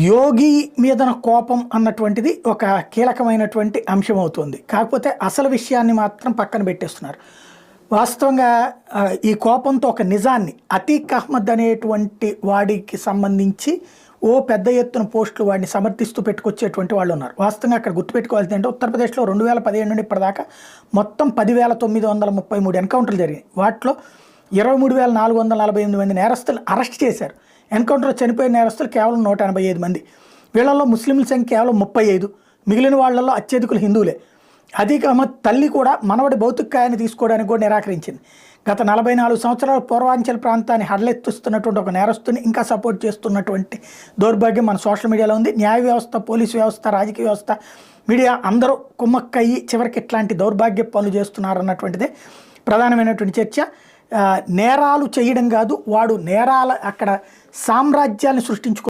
యోగి మీదన కోపం అన్నటువంటిది ఒక కీలకమైనటువంటి అంశం అవుతుంది కాకపోతే అసలు విషయాన్ని మాత్రం పక్కన పెట్టేస్తున్నారు. వాస్తవంగా ఈ కోపంతో ఒక నిజాన్ని అతీక్ అహ్మద్ అనేటువంటి వాడికి సంబంధించి ఓ పెద్ద ఎత్తున పోస్టులు వాడిని సమర్థిస్తూ పెట్టుకొచ్చేటువంటి వాళ్ళు ఉన్నారు. వాస్తవంగా అక్కడ గుర్తుపెట్టుకోవాల్సింది అంటే ఉత్తరప్రదేశ్లో రెండు వేల పదిహేడు నుండి ఇప్పటిదాకా మొత్తం పదివేల తొమ్మిది వందల ముప్పై మూడు ఎన్కౌంటర్లు జరిగాయి. వాటిలో ఇరవై మూడు వేల నాలుగు వందల నలభై ఎనిమిది మంది నేరస్తులు అరెస్ట్ చేశారు. ఎన్కౌంటర్లో చనిపోయిన నేరస్తులు కేవలం నూట ఎనభై ఐదు మంది. వీళ్ళల్లో ముస్లింల సంఖ్య కేవలం ముప్పై ఐదు. మిగిలిన వాళ్ళల్లో అత్యధికులు హిందువులే. అధిక తల్లి కూడా మనవడి భౌతికాయాన్ని తీసుకోవడానికి కూడా నిరాకరించింది. గత నలభై నాలుగు సంవత్సరాల పూర్వాంచల్ ప్రాంతాన్ని హడలెత్తుస్తున్నటువంటి ఒక నేరస్తుని ఇంకా సపోర్ట్ చేస్తున్నటువంటి దౌర్భాగ్యం మన సోషల్ మీడియాలో ఉంది. న్యాయ వ్యవస్థ పోలీసు వ్యవస్థ రాజకీయ వ్యవస్థ మీడియా అందరూ కుమ్మక్కయ్యి చివరికి ఇట్లాంటి దౌర్భాగ్య పనులు చేస్తున్నారన్నటువంటిదే ప్రధానమైనటువంటి చర్చ. నేరాలు చేయడం కాదు వాడు నేరాల అక్కడ సామ్రాజ్యాన్ని సృష్టించుకో